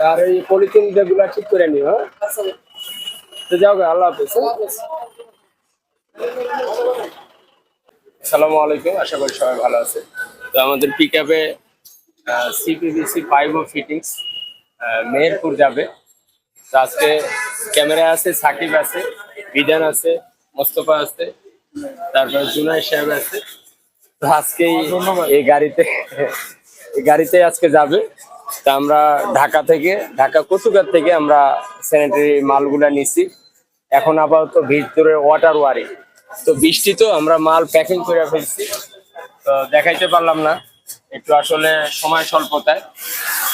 আর এই পলিথিন যেগুলো ঠিক করে নিও হ্যাঁ? তো যাও গে, আল্লাহ হাফিজ হ্যাঁ? আসসালামু আলাইকুম আশা করি সবাই ভালো আছে। তো আমাদের পিক আপে সিপিবিসি পাইপ ও ফিটিংস মেহেরপুর যাবে। তো আজকে ক্যামেরা আছে সাকিব আছে বিধান আছে মোস্তফা আছে তারপরে জুনাই সাহেব আছে। তো আজকেই এই গাড়িতে এই গাড়িতে আজকে যাবে। তা আমরা ঢাকা থেকে ঢাকা কচুকার থেকে আমরা স্যানিটারি মালগুলা নিছি। এখন আপাতত ভিতরে ওয়াটার ওয়ারি তো বৃষ্টি তো আমরা মাল প্যাকিং করে ফেলছি। তো দেখাইতে পারলাম না একটু আসলে সময় স্বল্পতায়।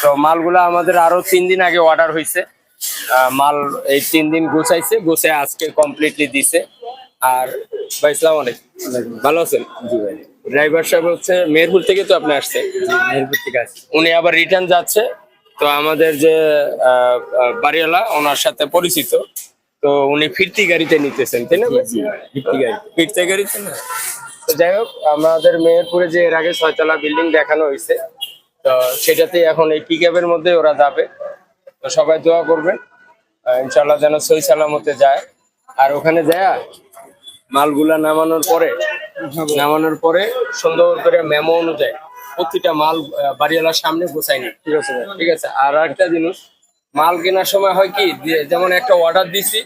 তো মালগুলা আমাদের আরও তিন দিন আগে অর্ডার হয়েছে মাল এই তিন দিন গুছাইছে গুছাই আজকে কমপ্লিটলি দিছে। আর ভাই ইসলাম আলাইকুম। ভালো আছেন? জি ভাই। ড্রাইভার সাহেব হচ্ছে মেহেরপুর থেকে তো আপনি আসছে মেহেরপুর থেকে আসছে। উনি আবার রিটার্ন যাচ্ছে। তো আমাদের যে বাড়িওয়ালা ওনার সাথে পরিচিত। তো উনি ফিরতি গাড়িতে নিতেছেন তাই না ফিরতি গাড়ি ফিরতি গাড়িতে না? তো যাই হোক আমাদের মেহেরপুরে যে এর আগে ছয়তলা বিল্ডিং দেখানো হয়েছে তো সেটাতে এখন এই পিক পিকআপের মধ্যে ওরা যাবে। তো সবাই দোয়া করবেন ইনশাল্লাহ যেন সই সালামতে যায়। আর ওখানে যায় মালগুলা নামানোর পরে নামানোর পরে সুন্দর করে মেমো অনুযায়ী প্রতিটা মাল বাড়িওয়ালার সামনে গোছাই নি ঠিক আছে ঠিক আছে? আর একটা জিনিস মাল কেনার সময় হয় কি যেমন একটা অর্ডার দিছি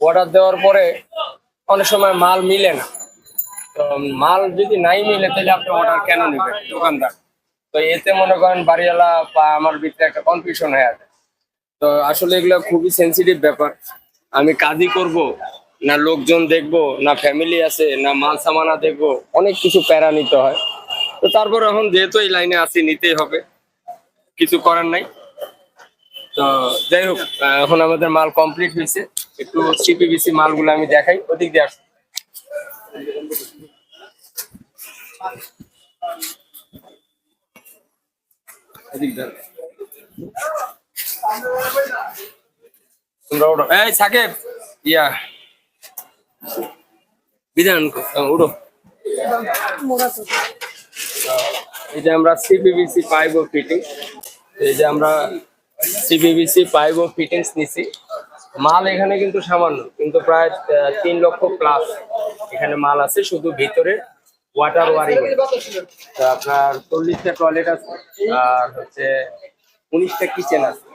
অর্ডার দেওয়ার পরে অনেক সময় মাল মিলে না। তো মাল যদি নাই মিলে তাহলে আপনি অর্ডার কেন নেবেন? দোকানদার। তো এতে মনে করেন বাড়িওয়ালা বা আমার ভিতরে একটা কনফিউশন হয়ে আছে তো আসলে এগুলো খুবই সেন্সিটিভ ব্যাপার। আমি কাজই করব না লোকজন দেখব, না ফ্যামিলি আছে, না মাল সামানা দেখব, অনেক কিছু প্যারা নিতে হয়। তো তারপর এখন যেহেতু এই লাইনে আছি, নিতেই হবে। কিছু করার নাই। তো যাই হোক এখন আমাদের মাল কমপ্লিট হয়েছে। একটু সিপিবিসি মালগুলো আমি দেখাই, ওদিক দিয়ে তোমরা এই সাকেব, ইয়া। বিধান উঠো। আমরা সিপিবিসি পাইপ ও ফিটিং এই যে আমরা সিপিবিসি পাইপ ও ফিটিংস নিছি। মাল এখানে কিন্তু সামান্য, কিন্তু প্রায় তিন লক্ষ প্লাস এখানে মাল আছে, শুধু ভিতরে ওয়াটার ওয়ারিং আপনার চল্লিশটা টয়লেট আছে, আর হচ্ছে উনিশটা কিচেন আছে।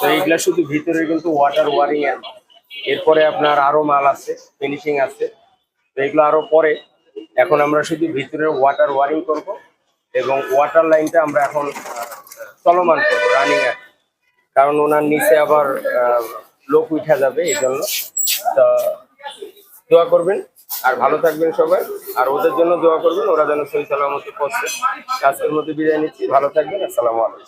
তো এইগুলা শুধু ভিতরে কিন্তু ওয়াটার ওয়ারিং আছে এরপরে আপনার আরও মাল আছে ফিনিশিং আছে। তো এগুলো আরও পরে। এখন আমরা শুধু ভিতরে ওয়াটার ওয়ারিং করব এবং ওয়াটার লাইনটা আমরা এখন চলমান করব রানিং এ। কারণ ওনার নিচে আবার লোক উঠা যাবে এই জন্য তো দোয়া করবেন, আর ভালো থাকবেন সবাই। আর ওদের জন্য দোয়া করবেন, ওরা যেন সহি সালামতি পৌঁছে আজকের মধ্যে বিদায় নিচ্ছি, ভালো থাকবেন, আসসালামু আলাইকুম।